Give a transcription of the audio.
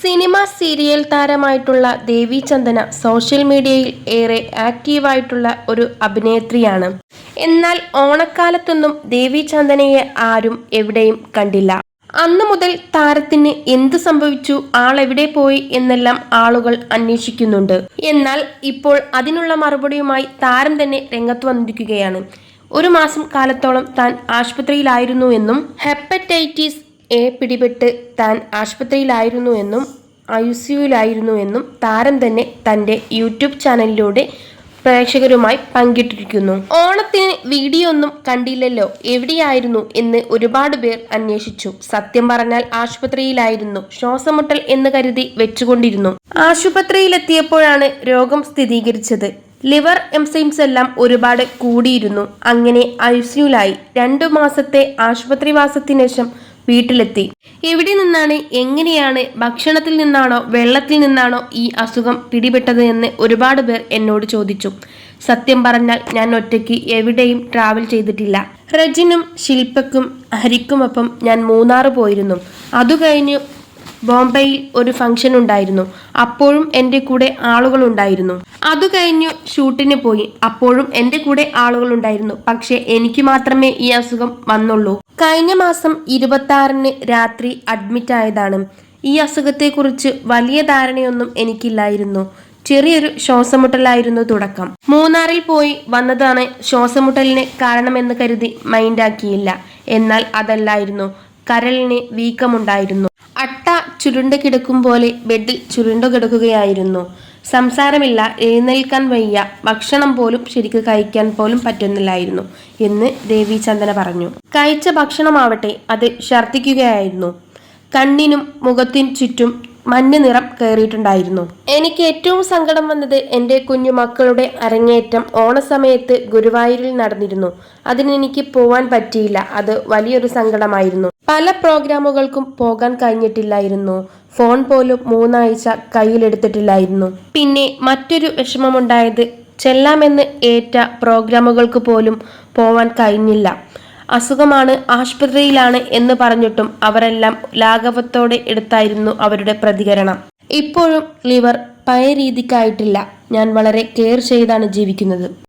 Cinema serial താരമായിട്ടുള്ള Devi Chandana social മീഡിയയിൽ ഏറെ ആക്റ്റീവായിട്ടുള്ള ഒരു അഭിനേത്രിയാണ്. എന്നാൽ ഓണക്കാലത്തൊന്നും ദേവി ചന്ദനയെ ആരും എവിടെയും കണ്ടില്ല. അന്നു മുതൽ താരത്തിന് എന്ത് സംഭവിച്ചു ആളെവിടെ പോയി എന്നെല്ലാം ആളുകൾ അന്വേഷിക്കുന്നുണ്ട്. എന്നാൽ ഇപ്പോൾ അതിനുള്ള മറുപടിയുമായി താരം തന്നെ രംഗത്ത് വന്നിരിക്കുകയാണ്. ഒരു മാസം കാലത്തോളം താൻ ആശുപത്രിയിലായിരുന്നു എന്നും ഹെപ്പറ്റൈറ്റിസ് എ പിടിപെട്ട് താൻ ആശുപത്രിയിലായിരുന്നു എന്നും ഐ സിയുലായിരുന്നു എന്നും താരം തന്നെ തന്റെ യൂട്യൂബ് ചാനലിലൂടെ പ്രേക്ഷകരുമായി പങ്കിട്ടിരിക്കുന്നു. ഓണത്തിന് വീഡിയോ ഒന്നും കണ്ടില്ലല്ലോ. എവിടെയായിരുന്നു എന്ന് ഒരുപാട് പേർ അന്വേഷിച്ചു. സത്യം പറഞ്ഞാൽ ആശുപത്രിയിലായിരുന്നു. ശ്വാസമുട്ടൽ എന്ന് കരുതി വെച്ചുകൊണ്ടിരുന്നു. ആശുപത്രിയിലെത്തിയപ്പോഴാണ് രോഗം സ്ഥിരീകരിച്ചത്. ലിവർ എംസൈംസ് എല്ലാം ഒരുപാട് കൂടിയിരുന്നു. അങ്ങനെ ഐ സിയുലായി. രണ്ടു മാസത്തെ ആശുപത്രിവാസത്തിനു ശേഷം വീട്ടിലെത്തി. എവിടെ നിന്നാണ് എങ്ങനെയാണ് ഭക്ഷണത്തിൽ നിന്നാണോ വെള്ളത്തിൽ നിന്നാണോ ഈ അസുഖം പിടിപെട്ടത് എന്ന് ഒരുപാട് പേർ എന്നോട് ചോദിച്ചു. സത്യം പറഞ്ഞാൽ ഞാൻ ഒറ്റയ്ക്ക് എവിടെയും ട്രാവൽ ചെയ്തിട്ടില്ല. റജിനും ശില്പക്കും ഹരിക്കുമൊപ്പം ഞാൻ മൂന്നാറ് പോയിരുന്നു. അതു കഴിഞ്ഞു ബോംബെയിൽ ഒരു ഫംഗ്ഷൻ ഉണ്ടായിരുന്നു. അപ്പോഴും എന്റെ കൂടെ ആളുകൾ ഉണ്ടായിരുന്നു. അത് കഴിഞ്ഞു ഷൂട്ടിന് പോയി. അപ്പോഴും എന്റെ കൂടെ ആളുകൾ ഉണ്ടായിരുന്നു. പക്ഷേ എനിക്ക് മാത്രമേ ഈ അസുഖം വന്നുള്ളൂ. കഴിഞ്ഞ മാസം ഇരുപത്തി ആറിന് രാത്രി അഡ്മിറ്റ് ആയതാണ്. ഈ അസുഖത്തെക്കുറിച്ച് വലിയ ധാരണയൊന്നും എനിക്കില്ലായിരുന്നു. ചെറിയൊരു ശ്വാസമുട്ടലായിരുന്നു തുടക്കം. മൂന്നാറിൽ പോയി വന്നതാണ് ശ്വാസമുട്ടലിന് കാരണമെന്ന് കരുതി മൈൻഡാക്കിയില്ല എന്നാൽ അതല്ലായിരുന്നു. കരളിന് വീക്കമുണ്ടായിരുന്നു. ചുരുണ്ട് കിടക്കും പോലെ ബെഡിൽ ചുരുണ്ട കിടക്കുകയായിരുന്നു. സംസാരമില്ല എഴുന്നേൽക്കാൻ വയ്യ. ഭക്ഷണം പോലും ശരിക്ക് കഴിക്കാൻ പോലും പറ്റുന്നില്ലായിരുന്നു എന്ന് ദേവി ചന്ദന പറഞ്ഞു. കഴിച്ച ഭക്ഷണമാവട്ടെ അത് ഛർദ്ദിക്കുകയായിരുന്നു. കണ്ണിനും മുഖത്തിനും ചുറ്റും മഞ്ഞ നിറം കയറിയിട്ടുണ്ടായിരുന്നു. എനിക്ക് ഏറ്റവും സങ്കടം വന്നത് എന്റെ കുഞ്ഞു മക്കളുടെ അരങ്ങേറ്റം ഓണസമയത്ത് ഗുരുവായൂരിൽ നടന്നിരുന്നു. അതിന് എനിക്ക് പോവാൻ പറ്റിയില്ല. അത് വലിയൊരു സങ്കടമായിരുന്നു. പല പ്രോഗ്രാമുകൾക്കും പോകാൻ കഴിഞ്ഞിട്ടില്ലായിരുന്നു. ഫോൺ പോലും മൂന്നാഴ്ച കയ്യിലെടുത്തിട്ടില്ലായിരുന്നു. പിന്നെ മറ്റൊരു വിഷമമുണ്ടായത് ചെല്ലാമെന്ന് ഏറ്റ പ്രോഗ്രാമുകൾക്ക് പോലും പോവാൻ കഴിഞ്ഞില്ല. അസുഖമാണ് ആശുപത്രിയിലാണ് എന്ന് പറഞ്ഞിട്ടും അവരെല്ലാം ലാഘവത്തോടെ എടുത്തായിരുന്നു അവരുടെ പ്രതികരണം. ഇപ്പോഴും ലിവർ പഴയ രീതിക്കായിട്ടില്ല. ഞാൻ വളരെ കെയർ ചെയ്താണ് ജീവിക്കുന്നത്.